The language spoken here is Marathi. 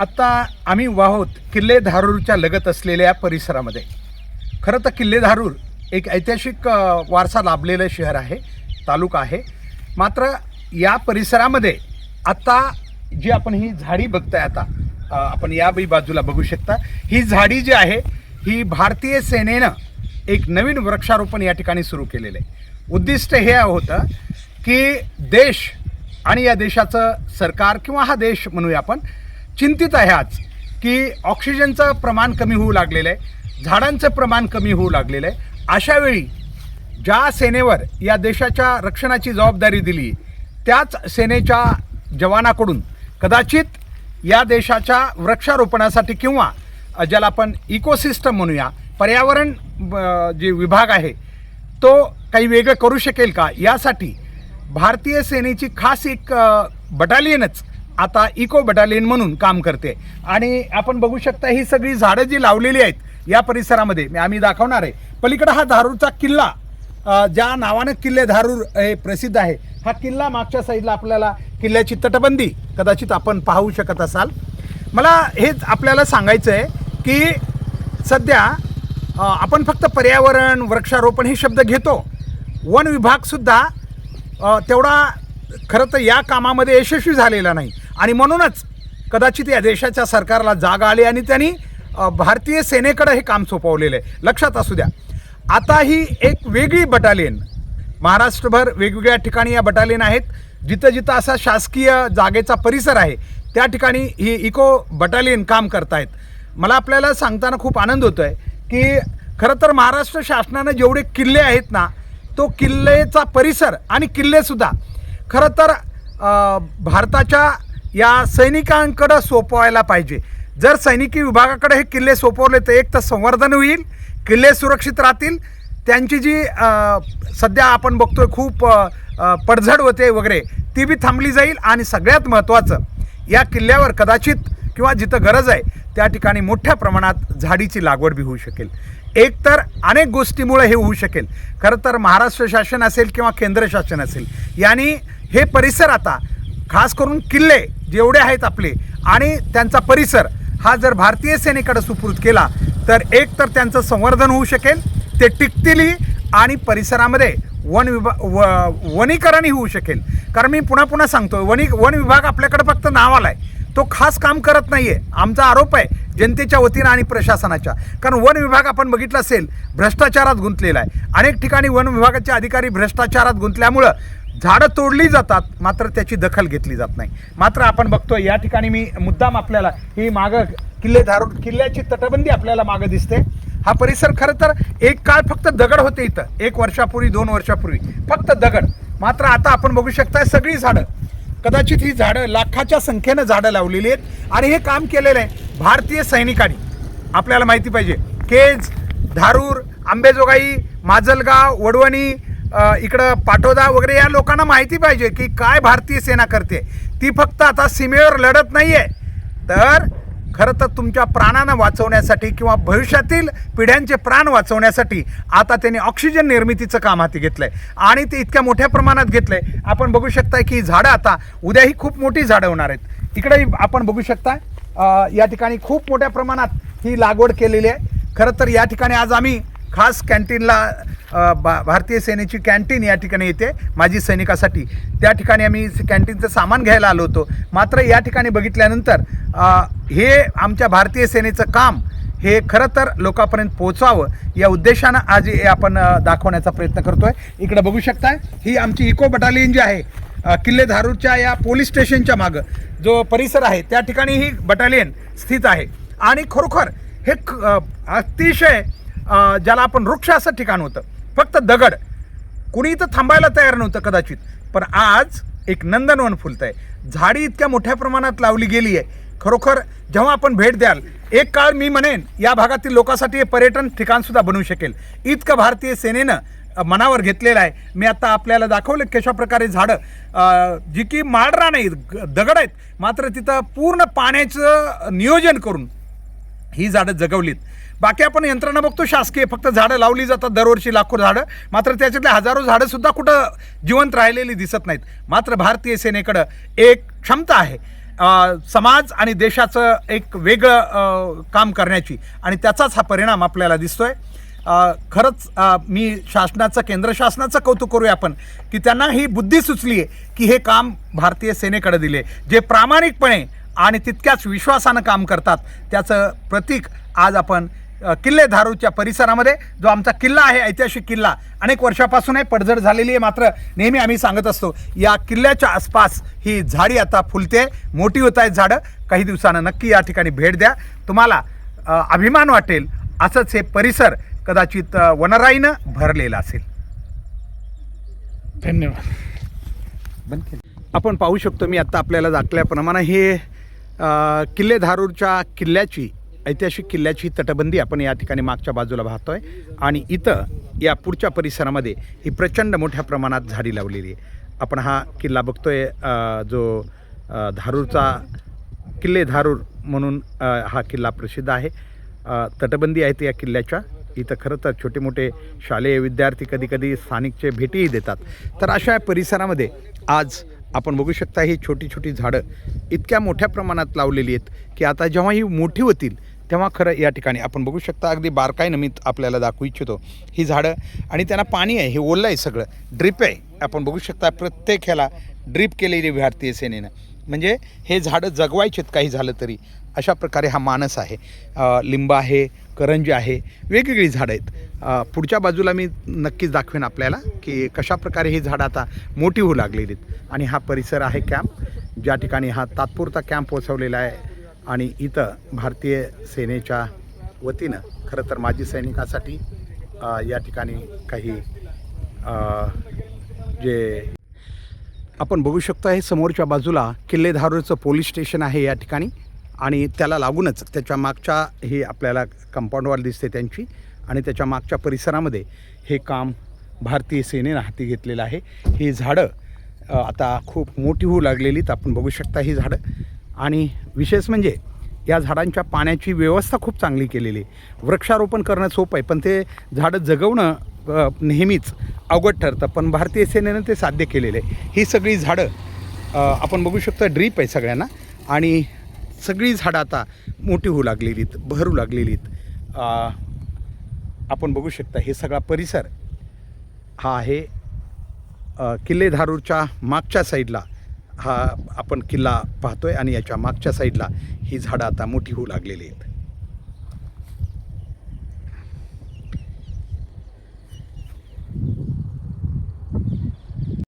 आत्ता आम्ही वाहोत किल्लेधारूरच्या किल्ले धारूरच्या लगत असलेल्या परिसरामध्ये. खरं तर किल्ले धारूर एक ऐतिहासिक वारसा लाभलेलं शहर आहे तालुका आहे. मात्र या परिसरामध्ये आत्ता जी आपण ही झाडी बघताय आता आपण या बी बाजूला बघू शकता. ही झाडी जी आहे ही भारतीय सेनेनं एक नवीन वृक्षारोपण या ठिकाणी सुरू केलेलं आहे. उद्दिष्ट हे होतं की देश आणि या देशाचं सरकार किंवा हा देश म्हणूया आपण चिंतित आहे आज की ऑक्सिजनचं प्रमाण कमी होऊ लागलेलं आहे झाडांचं प्रमाण कमी होऊ लागलेलं आहे. अशा वेळी ज्या सेनेवर या देशाच्या रक्षणाची जबाबदारी दिली त्याच सेनेच्या जवानाकडून कदाचित या देशाच्या वृक्षारोपणासाठी किंवा ज्याला आपण इकोसिस्टम म्हणूया पर्यावरण जे विभाग आहे तो काही वेगळं करू शकेल का? यासाठी भारतीय सेनेची खास एक बटालियनच आता इको बटालियन म्हणून काम करते. आणि आपण बघू शकता ही सगळी झाडं जी लावलेली आहेत या परिसरामध्ये मी- आम्ही दाखवणार आहे. पलीकडे हा धारूरचा किल्ला ज्या नावानं किल्ले धारूर हे प्रसिद्ध आहे हा किल्ला मागच्या साईडला आपल्याला किल्ल्याची तटबंदी कदाचित आपण पाहू शकत असाल. मला हेच आपल्याला सांगायचं आहे की सध्या आपण फक्त पर्यावरण वृक्षारोपण हे शब्द घेतो. वन विभागसुद्धा तेवढा खरं तर या कामामध्ये यशस्वी झालेला नाही. आणि म्हणूनच कदाचित या देशाच्या सरकारला जाग आली आणि त्यांनी भारतीय सेनेकडं हे काम सोपवलेलं आहे. लक्षात असू द्या. आता ही एक वेगळी बटालियन महाराष्ट्रभर वेगवेगळ्या ठिकाणी या बटालियन आहेत. जिथं जिथं असा शासकीय जागेचा परिसर आहे त्या ठिकाणी ही इको बटालियन काम करतायत. मला आपल्याला सांगताना खूप आनंद होतो आहे की खरं तर महाराष्ट्र शासनानं जेवढे किल्ले आहेत ना तो किल्लेचा परिसर आणि किल्लेसुद्धा खरं तर भारताच्या या सैनिकांकडं सोपवायला पाहिजे. जर सैनिकी विभागाकडे हे किल्ले सोपवले तर एक तर संवर्धन होईल किल्ले सुरक्षित राहतील. त्यांची जी सध्या आपण बघतोय खूप पडझड होते वगैरे ती बी थांबली जाईल आणि सगळ्यात महत्त्वाचं या किल्ल्यावर कदाचित किंवा जिथं गरज आहे त्या ठिकाणी मोठ्या प्रमाणात झाडीची लागवड बी होऊ शकेल. एक तर अनेक गोष्टीमुळे हे होऊ शकेल. खरं तर महाराष्ट्र शासन असेल किंवा केंद्र शासन असेल यांनी हे परिसर आता खास करून किल्ले जेवढे आहेत आपले आणि त्यांचा परिसर हा जर भारतीय सेनेकडे सुपूर्द केला तर एक तर त्यांचं संवर्धन होऊ शकेल ते टिकतीलही आणि परिसरामध्ये वन विभा व वनीकरणही होऊ शकेल. कारण मी पुन्हा पुन्हा सांगतो वनी वन विभाग आपल्याकडे फक्त नावाला आहे. तो खास काम करत नाही आहे आमचा आरोप आहे जनतेच्या वतीनं आणि प्रशासनाच्या. कारण वन विभाग आपण बघितलं असेल भ्रष्टाचारात गुंतलेला आहे. अनेक ठिकाणी वन विभागाचे अधिकारी भ्रष्टाचारात गुंतल्यामुळं झाडं तोडली जातात मात्र त्याची दखल घेतली जात नाही. मात्र आपण बघतोय या ठिकाणी मी मुद्दाम आपल्याला ही मागं किल्ले धारून किल्ल्याची तटबंदी आपल्याला मागं दिसते. हा परिसर खरं तर एक काळ फक्त दगड होते इथं. एक वर्षापूर्वी दोन वर्षापूर्वी. फक्त दगड. मात्र आता आपण बघू शकता सगळी झाडं. कदाचित ही झाडं लाखाच्या संख्येनं झाडं लावलेली आहेत. आणि हे काम केलेलं आहे भारतीय सैनिकांनी. आपल्याला माहिती पाहिजे. केज धारूर आंबेजोगाई माजलगाव वडवणी इकडं पाटोदा वगैरे या लोकांना माहिती पाहिजे की काय भारतीय सेना करते. ती फक्त आता सीमेवर लढत नाही आहे तर खरं तर तुमच्या प्राणांना वाचवण्यासाठी किंवा भविष्यातील पिढ्यांचे प्राण वाचवण्यासाठी आता त्यांनी ऑक्सिजन निर्मितीचं काम हाती घेतलं आहे आणि ते इतक्या मोठ्या प्रमाणात घेतलं आहे आपण बघू शकता की झाडं आता उद्या ही खूप मोठी झाडं होणार आहेत. इकडे आपण बघू शकता या ठिकाणी खूप मोठ्या प्रमाणात ही लागवड केलेली आहे. खरं तर या ठिकाणी आज आम्ही खास कॅन्टीनला बा भा भारतीय सेनेची कॅन्टीन या ठिकाणी येते माजी सैनिकासाठी. त्या ठिकाणी आम्ही कॅन्टीनचं सामान घ्यायला आलो होतो. मात्र या ठिकाणी बघितल्यानंतर हे आमच्या भारतीय सेनेचं काम हे खरं तर लोकांपर्यंत पोहोचावं या उद्देशानं आज हे आपण दाखवण्याचा प्रयत्न करतोय. इकडे बघू शकताय ही आमची इको बटालियन जी आहे किल्ले धारूरच्या या पोलीस स्टेशनच्या मागं जो परिसर आहे त्या ठिकाणी ही बटालियन स्थित आहे. आणि खरोखर हे ख- अतिशय ज्याला आपण वृक्ष असं ठिकाण होतं. फक्त दगड. कुणी इथं थांबायला तयार नव्हतं कदाचित. पण आज एक नंदनवन फुलत आहे झाडी इतक्या मोठ्या प्रमाणात लावली गेली आहे खरोखर जेव्हा आपण भेट द्याल एक काळ मी म्हणेन या भागातील लोकांसाठी हे पर्यटन ठिकाणसुद्धा बनू शकेल. इतकं भारतीय सेनेनं मनावर घेतलेलं आहे. मी आता आपल्याला दाखवलं कशा प्रकारे झाडं जी की माळरा नाही ग- दगड आहेत. मात्र तिथं पूर्ण पाण्याचं नियोजन करून ही झाडं जगवलीत. बाकी आपण यंत्रणा बघतो शासकीय फक्त झाडं लावली जातात दरवर्षी लाखो झाडं. मात्र त्याच्यातले हजारो झाडंसुद्धा कुठं जिवंत राहिलेली दिसत नाहीत. मात्र भारतीय सेनेकडं एक क्षमता आहे. समाज आणि देशाचं एक वेगळं काम करण्याची. आणि त्याचाच हा परिणाम आपल्याला दिसतोय. खरंच मी शासनाचं केंद्र शासनाचं कौतुक करूया आपण की त्यांना ही बुद्धी सुचली आहे की हे काम भारतीय सेनेकडे दिले. जे प्रामाणिकपणे आणि तितक्याच विश्वासानं काम करतात त्याचं प्रतीक आज आपण किल्ले धारूच्या परिसरामध्ये जो आमचा किल्ला आहे ऐतिहासिक किल्ला अनेक वर्षापासून आहे पडझड झालेली आहे मात्र नेहमी आम्ही सांगत असतो या किल्ल्याच्या आसपास ही झाडी आता फुलते मोठी होत आहेत झाडं. काही दिवसानं नक्की या ठिकाणी भेट द्या. तुम्हाला अभिमान वाटेल असंच हे परिसर कदाचित वनराईनं भरलेला असेल. धन्यवाद. आपण पाहू शकतो मी आत्ता आपल्याला दाखल्याप्रमाणे हे किल्ले धारूरच्या किल्ल्याची ऐतिहासिक किल्ल्याची तटबंदी आपण या ठिकाणी मागच्या बाजूला पाहतोय. आणि इथं या पुढच्या परिसरामध्ये ही प्रचंड मोठ्या प्रमाणात झाडी लावलेली आहे. आपण हा किल्ला बघतोय आहे जो धारूरचा किल्ले धारूर म्हणून हा किल्ला प्रसिद्ध आहे. तटबंदी आहेत या किल्ल्याच्या. इथं खरं तर छोटे मोठे शालेय विद्यार्थी कधी कधी स्थानिकचे भेटीही देतात. तर अशा परिसरामध्ये आज आपण बघू शकता ही छोटी छोटी झाडं इतक्या मोठ्या प्रमाणात लावलेली आहेत की आता जेव्हा ही मोठी होतील तेव्हा खरं या ठिकाणी आपण बघू शकता अगदी बारकाईनं मी आपल्याला दाखवू इच्छितो. ही झाडं आणि त्यांना पाणी आहे हे ओलं आहे सगळं. ड्रिप आहे. आपण बघू शकता प्रत्येक ह्याला ड्रिप केलेली भारतीय सेनेनं. म्हणजे हे झाडं जगवायचेत काही झालं तरी. अशा प्रकारे हा मानस आहे. लिंब आहे करंजी आहे वेगवेगळी झाडं आहेत. पुढच्या बाजूला मी नक्कीच दाखवेन आपल्याला की कशा प्रकारे ही झाडं आता मोठी होऊ लागलेली आहेत. आणि हा परिसर आहे कॅम्प ज्या ठिकाणी हा तात्पुरता कॅम्प पोचवलेला आहे. आणि इथं भारतीय सेनेच्या वतीनं खरं तर माजी सैनिकासाठी या ठिकाणी काही जे आपण बघू शकतो हे समोरच्या बाजूला किल्लेधारूरचं पोलीस स्टेशन आहे या ठिकाणी. आणि त्याला लागूनच त्याच्या मागच्या ही आपल्याला कंपाऊंडवाल दिसते त्यांची. आणि त्याच्या मागच्या परिसरामध्ये हे काम भारतीय सेनेनं हाती घेतलेलं आहे. ही झाडं आता खूप मोठी होऊ लागलेलीत. आपण बघू शकता ही झाडं. आणि विशेष म्हणजे या झाडांच्या पाण्याची व्यवस्था खूप चांगली केलेली आहे. वृक्षारोपण करणं सोपं आहे पण ते झाडं जगवणं नेहमीच अवघड ठरतं. पण भारतीय सेनेनं ते साध्य केलेलं आहे. ही सगळी झाडं आपण बघू शकतो ड्रीप आहे सगळ्यांना. आणि सगळी झाडं आता मोठी होऊ लागलेलीत बहरू लागलेलीत. आपण बघू शकता हे सगळा परिसर हा आहे किल्ले धारूरच्या मागच्या साईडला. हा आपण किल्ला पाहतो आहे आणि याच्या मागच्या साईडला ही झाडं आता मोठी होऊ लागलेली आहेत.